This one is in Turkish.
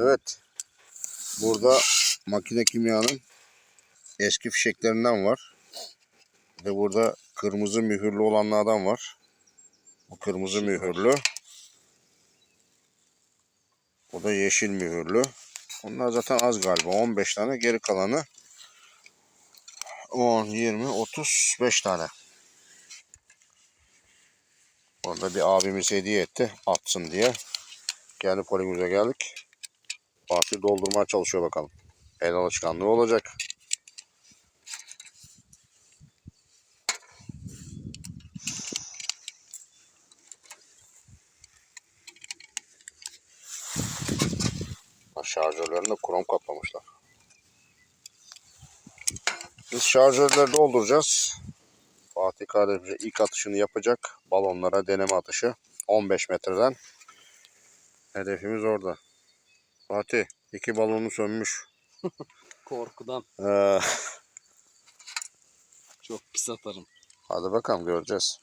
Evet. Burada makine kimyanın eski fişeklerinden var. De burada kırmızı mühürlü olanlardan var. Bu kırmızı mühürlü. O da yeşil mühürlü. Onlar zaten az galiba. 15 tane. Geri kalanı 10, 20, 35 tane. Orada bir abimiz hediye etti. Atsın diye. Kendi polimize geldik. Fatih doldurmaya çalışıyor bakalım. El alışkanlığı olacak. Şarjörlerini de krom kaplamışlar. Biz şarjörleri dolduracağız. Fatih kardeşimize ilk atışını yapacak. Balonlara deneme atışı. 15 metreden. Hedefimiz orada. Fatih iki balonu sönmüş. Korkudan Ee, çok pis atarım. hadi bakalım göreceğiz.